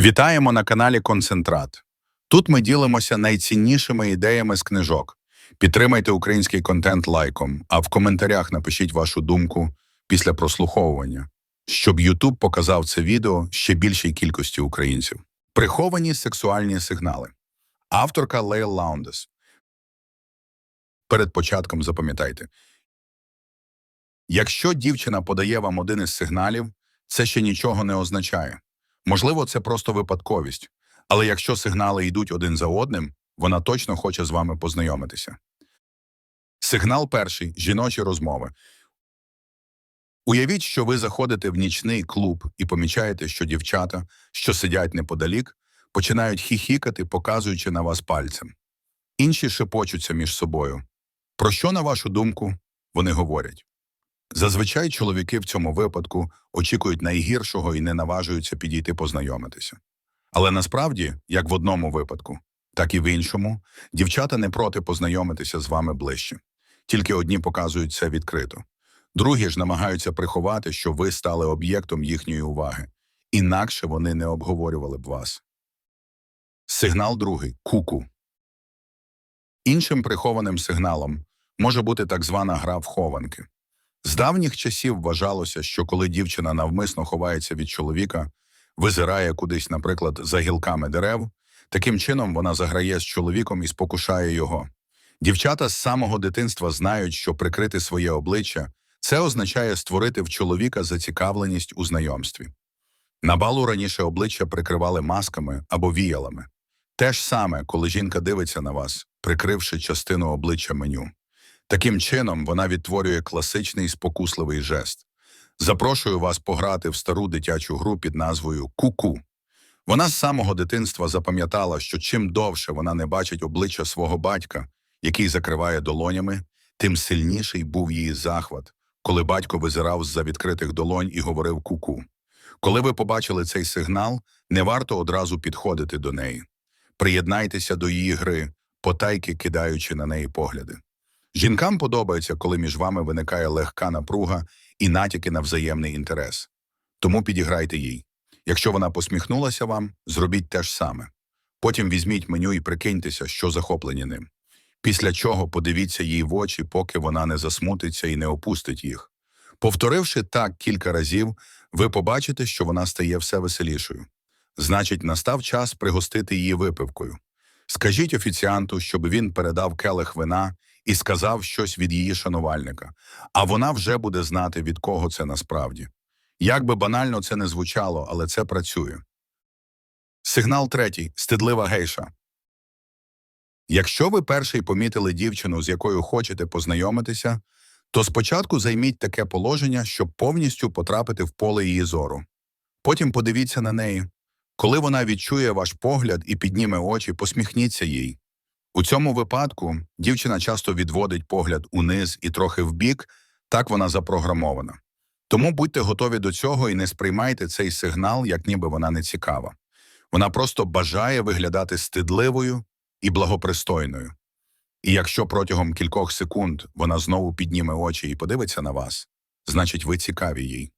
Вітаємо на каналі Концентрат. Тут ми ділимося найціннішими ідеями з книжок. Підтримайте український контент лайком, а в коментарях напишіть вашу думку після прослуховування, щоб YouTube показав це відео ще більшій кількості українців. Приховані сексуальні сигнали. Авторка Лейл Лаундес. Перед початком запам'ятайте. Якщо дівчина подає вам один із сигналів, це ще нічого не означає. Можливо, це просто випадковість, але якщо сигнали йдуть один за одним, вона точно хоче з вами познайомитися. Сигнал перший жіночі розмови. Уявіть, що ви заходите в нічний клуб і помічаєте, що дівчата, що сидять неподалік, починають хіхікати, показуючи на вас пальцем. Інші шепочуться між собою. Про що, на вашу думку, вони говорять? Зазвичай чоловіки в цьому випадку очікують найгіршого і не наважуються підійти познайомитися. Але насправді, як в одному випадку, так і в іншому, дівчата не проти познайомитися з вами ближче. Тільки одні показують це відкрито. Другі ж намагаються приховати, що ви стали об'єктом їхньої уваги, інакше вони не обговорювали б вас. Сигнал другий куку. Іншим прихованим сигналом може бути так звана гра в хованки. З давніх часів вважалося, що коли дівчина навмисно ховається від чоловіка, визирає кудись, наприклад, за гілками дерев, таким чином вона заграє з чоловіком і спокушає його. Дівчата з самого дитинства знають, що прикрити своє обличчя це означає створити в чоловіка зацікавленість у знайомстві. На балу раніше обличчя прикривали масками або віялами. Те ж саме, коли жінка дивиться на вас, прикривши частину обличчя меню. Таким чином, вона відтворює класичний спокусливий жест. Запрошую вас пограти в стару дитячу гру під назвою Ку-ку. Вона з самого дитинства запам'ятала, що чим довше вона не бачить обличчя свого батька, який закриває долонями, тим сильніший був її захват, коли батько визирав з-за відкритих долонь і говорив ку-ку. Коли ви побачили цей сигнал, не варто одразу підходити до неї. Приєднайтеся до її гри, потайки кидаючи на неї погляди. Жінкам подобається, коли між вами виникає легка напруга і натяки на взаємний інтерес. Тому підіграйте їй. Якщо вона посміхнулася вам, зробіть те ж саме. Потім візьміть меню і прикиньтеся, що захоплені ним. Після чого подивіться їй в очі, поки вона не засмутиться і не опустить їх. Повторивши так кілька разів, ви побачите, що вона стає все веселішою. Значить, настав час пригостити її випивкою. Скажіть офіціанту, щоб він передав келих вина і сказав щось від її шанувальника, а вона вже буде знати, від кого це насправді. Як би банально це не звучало, але це працює. Сигнал третій стидлива гейша. Якщо ви перший помітили дівчину, з якою хочете познайомитися, то спочатку займіть таке положення, щоб повністю потрапити в поле її зору. Потім подивіться на неї. Коли вона відчує ваш погляд і підніме очі, посміхніться їй. У цьому випадку дівчина часто відводить погляд униз і трохи вбік, так вона запрограмована. Тому будьте готові до цього і не сприймайте цей сигнал, як ніби вона не цікава. Вона просто бажає виглядати стидливою і благопристойною. І якщо протягом кількох секунд вона знову підніме очі і подивиться на вас, значить ви цікаві їй.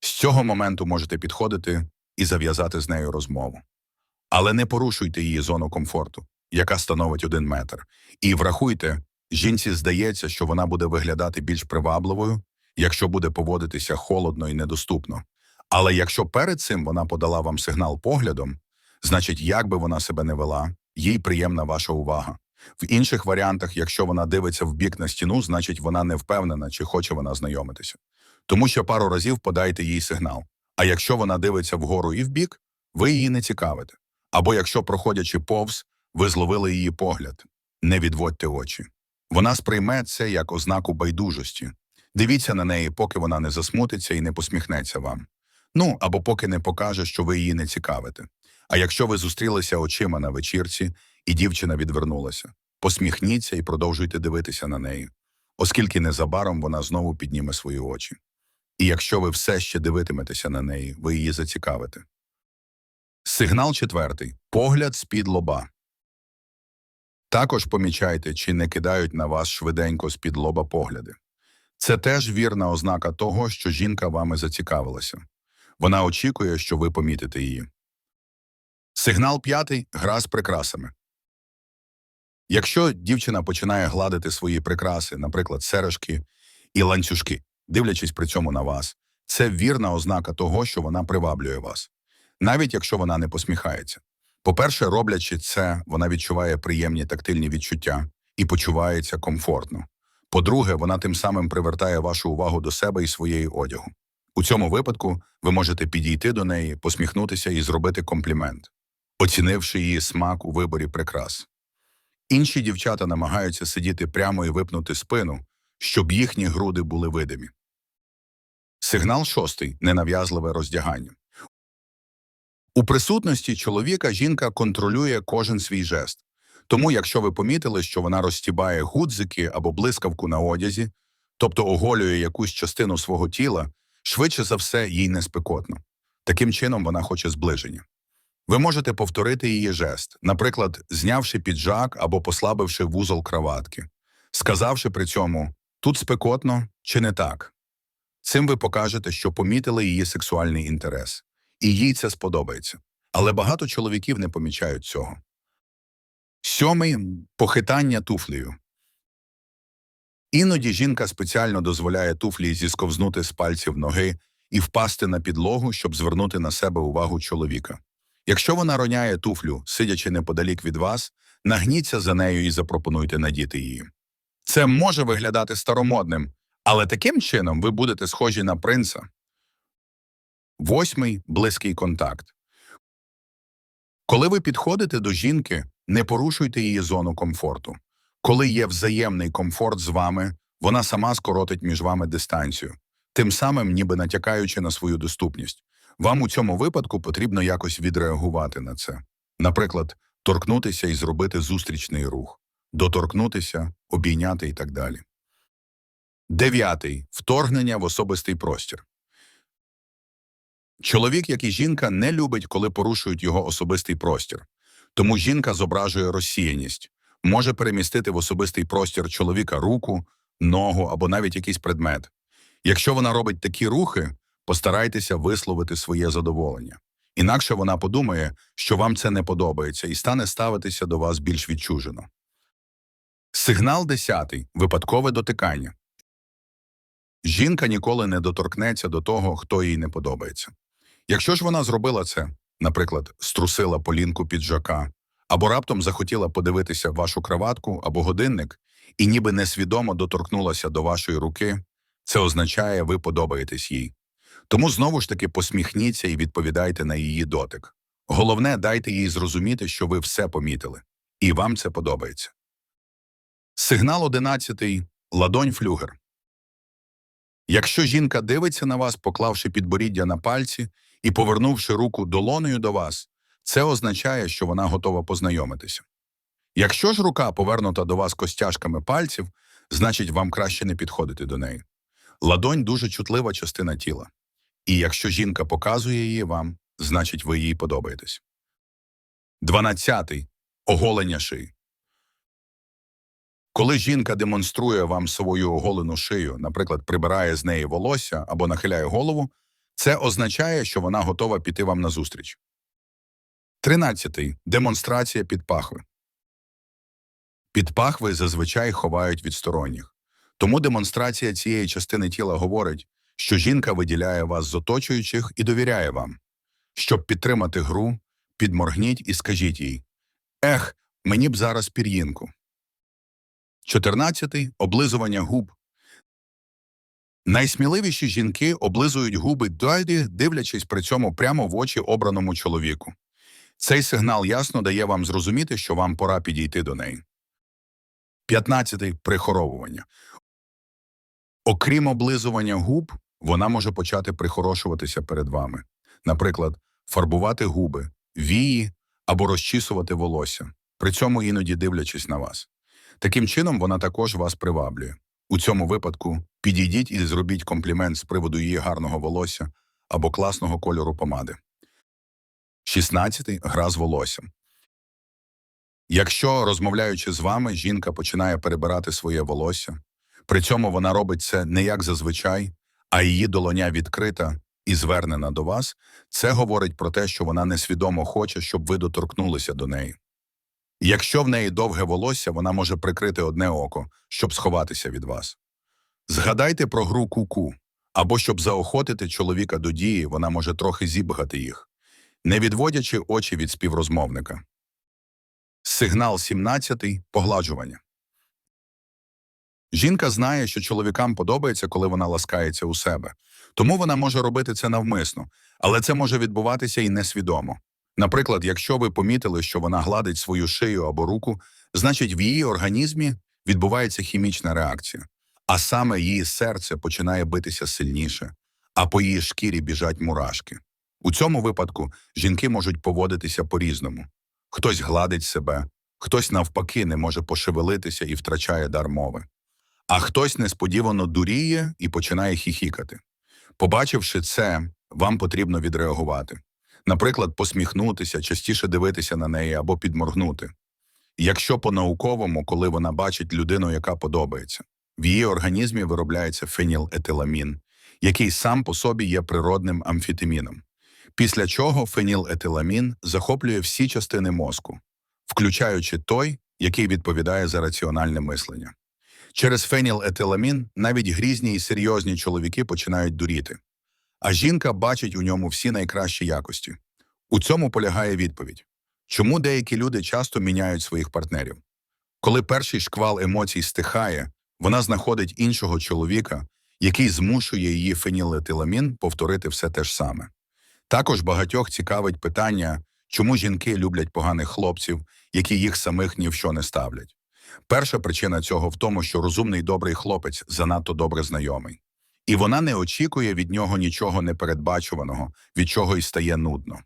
З цього моменту можете підходити і зав'язати з нею розмову. Але не порушуйте її зону комфорту яка становить один метр. І врахуйте, жінці здається, що вона буде виглядати більш привабливою, якщо буде поводитися холодно і недоступно. Але якщо перед цим вона подала вам сигнал поглядом, значить, як би вона себе не вела, їй приємна ваша увага. В інших варіантах, якщо вона дивиться в бік на стіну, значить вона не впевнена, чи хоче вона знайомитися. Тому що пару разів подайте їй сигнал. А якщо вона дивиться вгору і вбік, ви її не цікавите. Або якщо, проходячи повз, ви зловили її погляд. Не відводьте очі. Вона сприйме це як ознаку байдужості. Дивіться на неї, поки вона не засмутиться і не посміхнеться вам. Ну або поки не покаже, що ви її не цікавите. А якщо ви зустрілися очима на вечірці, і дівчина відвернулася, посміхніться і продовжуйте дивитися на неї, оскільки незабаром вона знову підніме свої очі. І якщо ви все ще дивитиметеся на неї, ви її зацікавите. Сигнал четвертий погляд з-під лоба. Також помічайте, чи не кидають на вас швиденько з-під лоба погляди. Це теж вірна ознака того, що жінка вами зацікавилася. Вона очікує, що ви помітите її. Сигнал п'ятий гра з прикрасами. Якщо дівчина починає гладити свої прикраси, наприклад, сережки і ланцюжки, дивлячись при цьому на вас, це вірна ознака того, що вона приваблює вас, навіть якщо вона не посміхається. По-перше, роблячи це, вона відчуває приємні тактильні відчуття і почувається комфортно. По-друге, вона тим самим привертає вашу увагу до себе і своєї одягу. У цьому випадку ви можете підійти до неї, посміхнутися і зробити комплімент, оцінивши її смак у виборі прикрас. Інші дівчата намагаються сидіти прямо і випнути спину, щоб їхні груди були видимі. Сигнал шостий ненав'язливе роздягання. У присутності чоловіка жінка контролює кожен свій жест. Тому, якщо ви помітили, що вона розтібає гудзики або блискавку на одязі, тобто оголює якусь частину свого тіла, швидше за все їй не спекотно. Таким чином вона хоче зближення. Ви можете повторити її жест, наприклад, знявши піджак або послабивши вузол краватки, сказавши при цьому тут спекотно чи не так. Цим ви покажете, що помітили її сексуальний інтерес, і їй це сподобається. Але багато чоловіків не помічають цього. Сьомий похитання туфлею. Іноді жінка спеціально дозволяє туфлі зісковзнути з пальців ноги і впасти на підлогу, щоб звернути на себе увагу чоловіка. Якщо вона роняє туфлю, сидячи неподалік від вас, нагніться за нею і запропонуйте надіти її. Це може виглядати старомодним, але таким чином ви будете схожі на принца. Восьмий близький контакт. Коли ви підходите до жінки, не порушуйте її зону комфорту. Коли є взаємний комфорт з вами, вона сама скоротить між вами дистанцію, тим самим ніби натякаючи на свою доступність. Вам у цьому випадку потрібно якось відреагувати на це. Наприклад, торкнутися і зробити зустрічний рух, доторкнутися, обійняти і так далі. Дев'ятий вторгнення в особистий простір. Чоловік, як і жінка, не любить, коли порушують його особистий простір. Тому жінка зображує розсіяність, може перемістити в особистий простір чоловіка руку, ногу або навіть якийсь предмет. Якщо вона робить такі рухи, постарайтеся висловити своє задоволення. Інакше вона подумає, що вам це не подобається, і стане ставитися до вас більш відчужено. Сигнал десятий випадкове дотикання. Жінка ніколи не доторкнеться до того, хто їй не подобається. Якщо ж вона зробила це, наприклад, струсила полінку піджака, або раптом захотіла подивитися вашу краватку або годинник, і ніби несвідомо доторкнулася до вашої руки, це означає, ви подобаєтесь їй. Тому знову ж таки посміхніться і відповідайте на її дотик. Головне, дайте їй зрозуміти, що ви все помітили, і вам це подобається. Сигнал одинадцятий ладонь флюгер. Якщо жінка дивиться на вас, поклавши підборіддя на пальці і повернувши руку долонею до вас, це означає, що вона готова познайомитися. Якщо ж рука повернута до вас костяшками пальців, значить вам краще не підходити до неї. Ладонь дуже чутлива частина тіла. І якщо жінка показує її вам, значить ви їй подобаєтесь. Дванадцятий оголення шиї. Коли жінка демонструє вам свою оголену шию, наприклад, прибирає з неї волосся або нахиляє голову, це означає, що вона готова піти вам назустріч. Тринадцятий демонстрація підпахви. Підпахви зазвичай ховають від сторонніх. Тому демонстрація цієї частини тіла говорить, що жінка виділяє вас з оточуючих і довіряє вам. Щоб підтримати гру, підморгніть і скажіть їй Ех, мені б зараз пір'їнку. 14. Облизування губ. Найсміливіші жінки облизують губи далі, дивлячись при цьому прямо в очі обраному чоловіку. Цей сигнал ясно дає вам зрозуміти, що вам пора підійти до неї. 15. Прихоровування. Окрім облизування губ, вона може почати прихорошуватися перед вами. Наприклад, фарбувати губи, вії або розчісувати волосся, при цьому іноді дивлячись на вас. Таким чином вона також вас приваблює. У цьому випадку підійдіть і зробіть комплімент з приводу її гарного волосся або класного кольору помади. 16. Гра з волоссям. Якщо, розмовляючи з вами, жінка починає перебирати своє волосся, при цьому вона робить це не як зазвичай, а її долоня відкрита, і звернена до вас, це говорить про те, що вона несвідомо хоче, щоб ви доторкнулися до неї. Якщо в неї довге волосся, вона може прикрити одне око, щоб сховатися від вас. Згадайте про гру ку-ку, або щоб заохотити чоловіка до дії, вона може трохи зібгати їх, не відводячи очі від співрозмовника. Сигнал 17. Погладжування. Жінка знає, що чоловікам подобається, коли вона ласкається у себе. Тому вона може робити це навмисно, але це може відбуватися і несвідомо. Наприклад, якщо ви помітили, що вона гладить свою шию або руку, значить в її організмі відбувається хімічна реакція, а саме її серце починає битися сильніше, а по її шкірі біжать мурашки. У цьому випадку жінки можуть поводитися по-різному. Хтось гладить себе, хтось навпаки не може пошевелитися і втрачає дар мови. А хтось несподівано дуріє і починає хіхікати. Побачивши це, вам потрібно відреагувати. Наприклад, посміхнутися, частіше дивитися на неї або підморгнути. Якщо по-науковому, коли вона бачить людину, яка подобається, в її організмі виробляється фенілетиламін, який сам по собі є природним амфітаміном. Після чого фенілетиламін захоплює всі частини мозку, включаючи той, який відповідає за раціональне мислення. Через фенілетиламін навіть грізні і серйозні чоловіки починають дуріти, а жінка бачить у ньому всі найкращі якості. У цьому полягає відповідь. Чому деякі люди часто міняють своїх партнерів? Коли перший шквал емоцій стихає, вона знаходить іншого чоловіка, який змушує її фенілетиламін повторити все те ж саме. Також багатьох цікавить питання, чому жінки люблять поганих хлопців, які їх самих ні в що не ставлять. Перша причина цього в тому, що розумний добрий хлопець занадто добре знайомий, і вона не очікує від нього нічого непередбачуваного, від чого й стає нудно.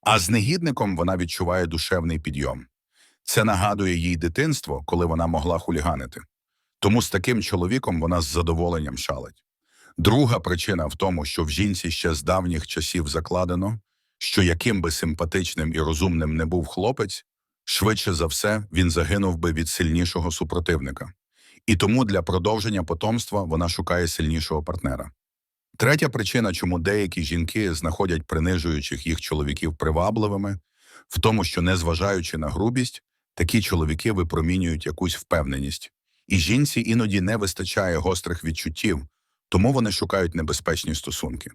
А з негідником вона відчуває душевний підйом. Це нагадує їй дитинство, коли вона могла хуліганити. Тому з таким чоловіком вона з задоволенням шалить. Друга причина в тому, що в жінці ще з давніх часів закладено, що яким би симпатичним і розумним не був хлопець, швидше за все він загинув би від сильнішого супротивника. І тому для продовження потомства вона шукає сильнішого партнера. Третя причина, чому деякі жінки знаходять принижуючих їх чоловіків привабливими, в тому, що, незважаючи на грубість, такі чоловіки випромінюють якусь впевненість, і жінці іноді не вистачає гострих відчуттів, тому вони шукають небезпечні стосунки.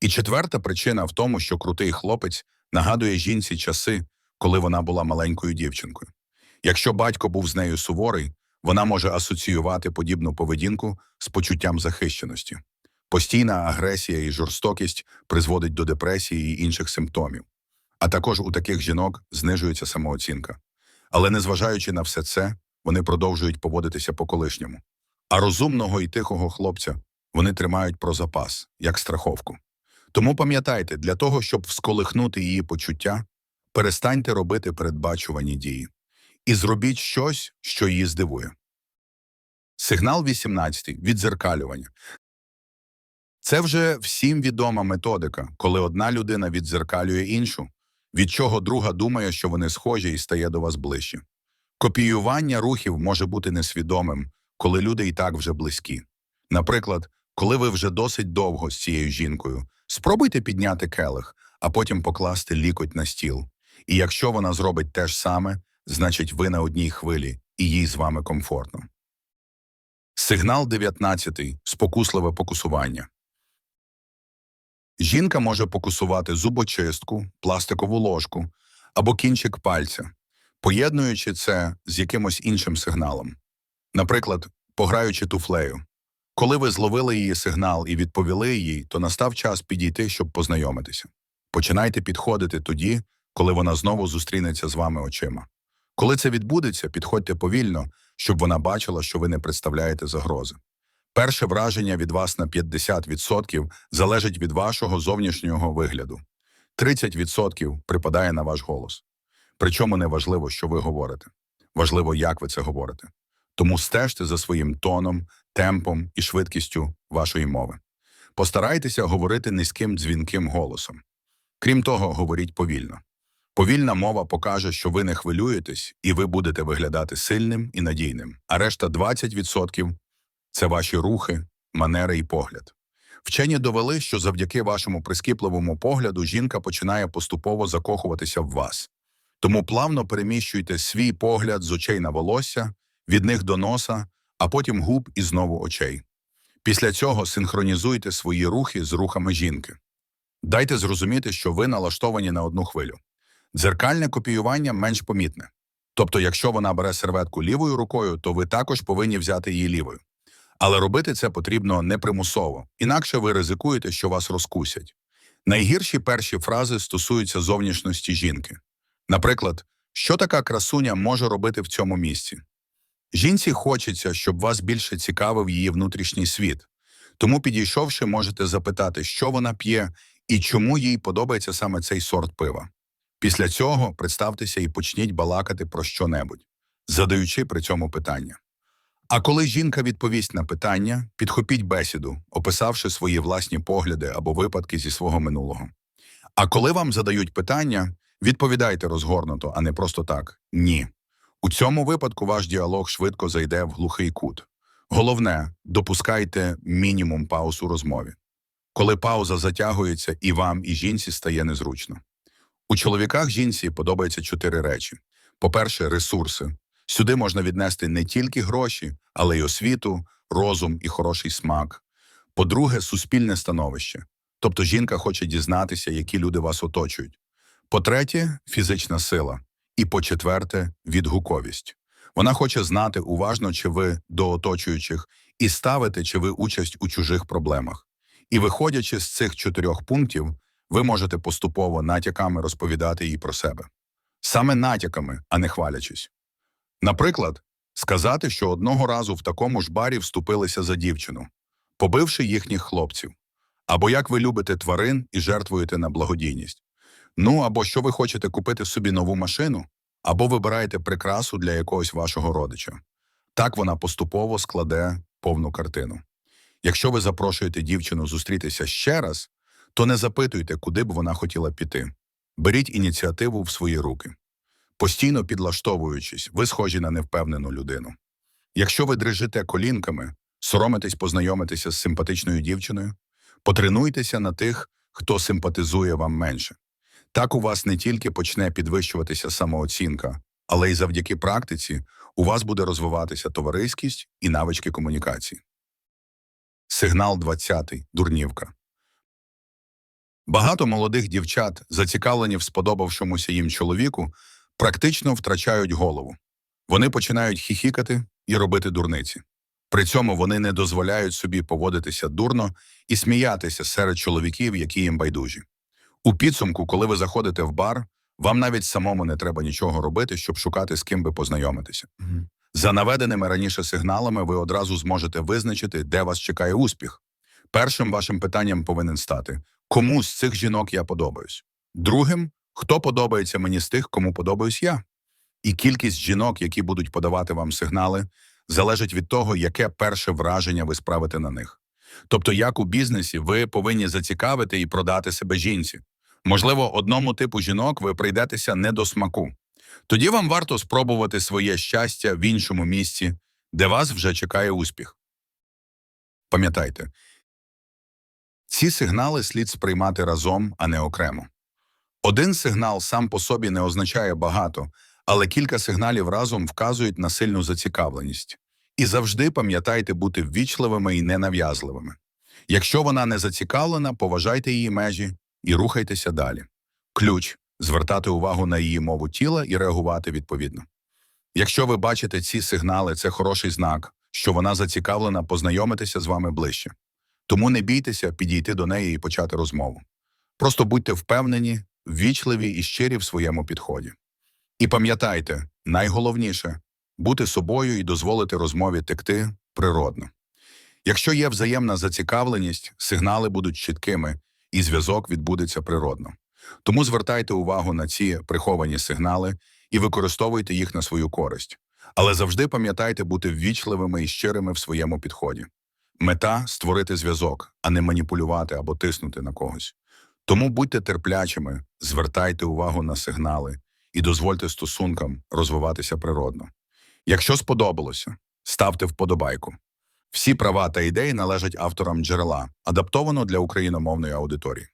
І четверта причина в тому, що крутий хлопець нагадує жінці часи, коли вона була маленькою дівчинкою. Якщо батько був з нею суворий, вона може асоціювати подібну поведінку з почуттям захищеності. Постійна агресія і жорстокість призводить до депресії і інших симптомів. А також у таких жінок знижується самооцінка. Але незважаючи на все це, вони продовжують поводитися по колишньому. А розумного і тихого хлопця вони тримають про запас, як страховку. Тому пам'ятайте, для того, щоб всколихнути її почуття, перестаньте робити передбачувані дії і зробіть щось, що її здивує. Сигнал 18. Відзеркалювання. Це вже всім відома методика, коли одна людина відзеркалює іншу, від чого друга думає, що вони схожі і стає до вас ближче. Копіювання рухів може бути несвідомим, коли люди і так вже близькі. Наприклад, коли ви вже досить довго з цією жінкою, спробуйте підняти келих, а потім покласти лікоть на стіл. І якщо вона зробить те ж саме, значить ви на одній хвилі, і їй з вами комфортно. Сигнал 19. Спокусливе покусування. Жінка може покусувати зубочистку, пластикову ложку або кінчик пальця, поєднуючи це з якимось іншим сигналом. Наприклад, пограючи туфлею. Коли ви зловили її сигнал і відповіли їй, то настав час підійти, щоб познайомитися. Починайте підходити тоді, коли вона знову зустрінеться з вами очима. Коли це відбудеться, підходьте повільно, щоб вона бачила, що ви не представляєте загрози. Перше враження від вас на 50% залежить від вашого зовнішнього вигляду. 30% припадає на ваш голос. Причому не важливо, що ви говорите. Важливо, як ви це говорите. Тому стежте за своїм тоном, темпом і швидкістю вашої мови. Постарайтеся говорити низьким дзвінким голосом. Крім того, говоріть повільно. Повільна мова покаже, що ви не хвилюєтесь, і ви будете виглядати сильним і надійним. А решта 20% – це ваші рухи, манери і погляд. Вчені довели, що завдяки вашому прискіпливому погляду жінка починає поступово закохуватися в вас. Тому плавно переміщуйте свій погляд з очей на волосся, від них до носа, а потім губ і знову очей. Після цього синхронізуйте свої рухи з рухами жінки. Дайте зрозуміти, що ви налаштовані на одну хвилю. Дзеркальне копіювання менш помітне. Тобто, якщо вона бере серветку лівою рукою, то ви також повинні взяти її лівою. Але робити це потрібно непримусово, інакше ви ризикуєте, що вас розкусять. Найгірші перші фрази стосуються зовнішності жінки. Наприклад, що така красуня може робити в цьому місці? Жінці хочеться, щоб вас більше цікавив її внутрішній світ. Тому, підійшовши, можете запитати, що вона п'є і чому їй подобається саме цей сорт пива. Після цього представтеся і почніть балакати про що-небудь, задаючи при цьому питання. А коли жінка відповість на питання, підхопіть бесіду, описавши свої власні погляди або випадки зі свого минулого. А коли вам задають питання, відповідайте розгорнуто, а не просто так ні. У цьому випадку ваш діалог швидко зайде в глухий кут. Головне, допускайте мінімум пауз у розмові. Коли пауза затягується, і вам, і жінці стає незручно. У чоловіках жінці подобаються чотири речі: по-перше, ресурси. Сюди можна віднести не тільки гроші, але й освіту, розум і хороший смак. По-друге, суспільне становище. Тобто жінка хоче дізнатися, які люди вас оточують. По-третє, фізична сила. І по-четверте, відгуковість. Вона хоче знати уважно, чи ви до оточуючих, і ставити, чи ви участь у чужих проблемах. І виходячи з цих чотирьох пунктів, ви можете поступово натяками розповідати їй про себе. Саме натяками, а не хвалячись. Наприклад, сказати, що одного разу в такому ж барі вступилися за дівчину, побивши їхніх хлопців, або як ви любите тварин і жертвуєте на благодійність. Ну або що ви хочете купити собі нову машину, або вибираєте прикрасу для якогось вашого родича. Так вона поступово складе повну картину. Якщо ви запрошуєте дівчину зустрітися ще раз, то не запитуйте, куди б вона хотіла піти. Беріть ініціативу в свої руки. Постійно підлаштовуючись, ви схожі на невпевнену людину. Якщо ви дрижите колінками, соромитесь познайомитися з симпатичною дівчиною, потренуйтеся на тих, хто симпатизує вам менше. Так у вас не тільки почне підвищуватися самооцінка, але й завдяки практиці у вас буде розвиватися товариськість і навички комунікації. Сигнал 20. Дурнівка. Багато молодих дівчат, зацікавлені в сподобавшомуся їм чоловіку, практично втрачають голову. Вони починають хіхікати і робити дурниці. При цьому вони не дозволяють собі поводитися дурно і сміятися серед чоловіків, які їм байдужі. У підсумку, коли ви заходите в бар, вам навіть самому не треба нічого робити, щоб шукати з ким би познайомитися. За наведеними раніше сигналами ви одразу зможете визначити, де вас чекає успіх. Першим вашим питанням повинен стати кому з цих жінок я подобаюсь. Другим хто подобається мені з тих, кому подобаюсь я. І кількість жінок, які будуть подавати вам сигнали, залежить від того, яке перше враження ви справите на них. Тобто, як у бізнесі, ви повинні зацікавити і продати себе жінці. Можливо, одному типу жінок ви прийдетеся не до смаку. Тоді вам варто спробувати своє щастя в іншому місці, де вас вже чекає успіх. Пам'ятайте, ці сигнали слід сприймати разом, а не окремо. Один сигнал сам по собі не означає багато, але кілька сигналів разом вказують на сильну зацікавленість. І завжди пам'ятайте бути ввічливими і ненав'язливими. Якщо вона не зацікавлена, поважайте її межі і рухайтеся далі. Ключ звертати увагу на її мову тіла і реагувати відповідно. Якщо ви бачите ці сигнали, це хороший знак, що вона зацікавлена познайомитися з вами ближче. Тому не бійтеся підійти до неї і почати розмову. Просто будьте впевнені, ввічливі і щирі в своєму підході. І пам'ятайте, найголовніше бути собою і дозволити розмові текти природно. Якщо є взаємна зацікавленість, сигнали будуть чіткими, і зв'язок відбудеться природно. Тому звертайте увагу на ці приховані сигнали і використовуйте їх на свою користь. Але завжди пам'ятайте бути ввічливими і щирими в своєму підході. Мета створити зв'язок, а не маніпулювати або тиснути на когось. Тому будьте терплячими, звертайте увагу на сигнали і дозвольте стосункам розвиватися природно. Якщо сподобалося, ставте вподобайку. Всі права та ідеї належать авторам джерела, адаптовано для україномовної аудиторії.